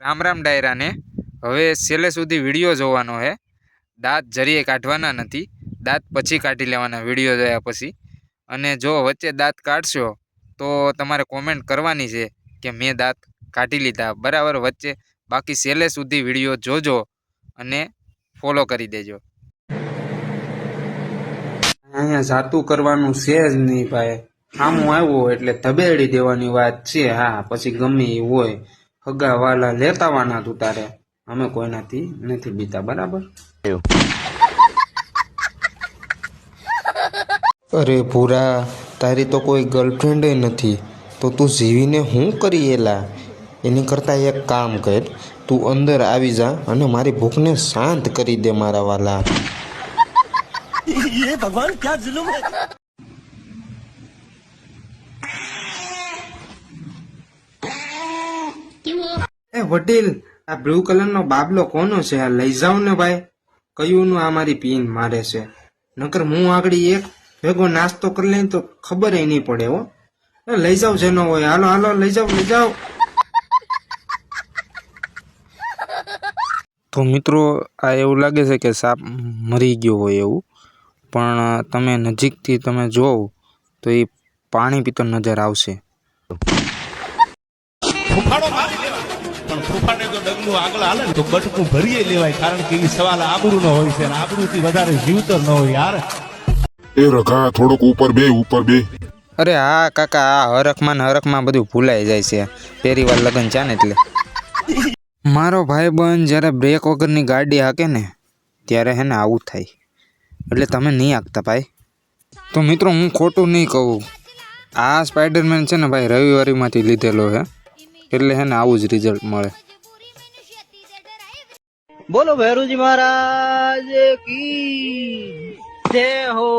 રામ રામ ડાયરાને. હવે છેલ્લે સુધી વીડિયો જોવાનો છે દાંત જરીએ કાઢવાના નથી. દાંત પછી કાઢી લેવાના વીડિયો જોયા પછી. અને જો વચ્ચે દાંત કાઢશો, તો તમારે કોમેન્ટ કરવાની છે કે મેં દાંત કાઢી લીધા. બરાબર, વચ્ચે બાકી છેલ્લે સુધી વીડિયો જોજો અને ફોલો કરી દેજો. અહીંયા જાતું કરવાનું છે જ નહીં ભાઈ. આમ આવ્યો એટલે ધબેડી દેવાની વાત છે. હા, પછી ગમે એ હોય. હગા વાલા લેતાવાના તું તારે. અમે કોઈનાથી નથી બીતા બરાબર? અરે ભૂરા તારી તો કોઈ ગર્લફ્રેન્ડ નથી. તો તું જીવીને હું કરી એલા? એની કરતાં એક કામ કર તું અંદર આવી જા અને મારી ભૂખને શાંત કરી દે મારા વાલા. એ વડીલ આ બ્લુ કલરનો બાબલો કોનો છે? આ લઈ જાઓ ને ભાઈ. કયુંનું આ મારી પીન મારે છે? નકર હું આગળ એક ભેગો નાસ્તો કરી લઈને તો ખબર નહીં પડે હો. લઈ જાવ જેનો હોય. હાલો હાલો લઈ જાવ લઈ જાવ તો મિત્રો આ એવું લાગે છે કે સાપ મરી ગયો હોય એવું. પણ તમે નજીકથી તમે જોવો તો એ પાણી પીતો નજર આવશે. ફાડો મારી લેવાય પણ ફૂફાને તો ડગલું આગળ હાલે ને તો બટકું ભરીએ લેવાય કારણ કે એ સવાલ આબરૂ નો હોય છે અને આબરૂથી વધારે જીવતો ન હોય યાર. એ રખા થોડોક ઉપર બે ઉપર બે. અરે હા કાકા આ હરખમાં ને હરખમાં બધું ભૂલાઈ જાય છે. પહેલી વાર લગ્ન છે ને એટલે. મારો ભાઈ બંધ જ્યારે બ્રેક વગરની ગાડી હાકે ને ત્યારે હે ને આવું થાય. એટલે તમે નહીં હાંકતા ભાઈ. તો મિત્રો હું ખોટું નહીં કહું. આ સ્પાઈડરમેન છે ને ભાઈ રવિવારીમાંથી લીધેલો છે એટલે હે ને આવું જ રિઝલ્ટ મળે. બોલો ભૈરુજી મહારાજ કી જય હો.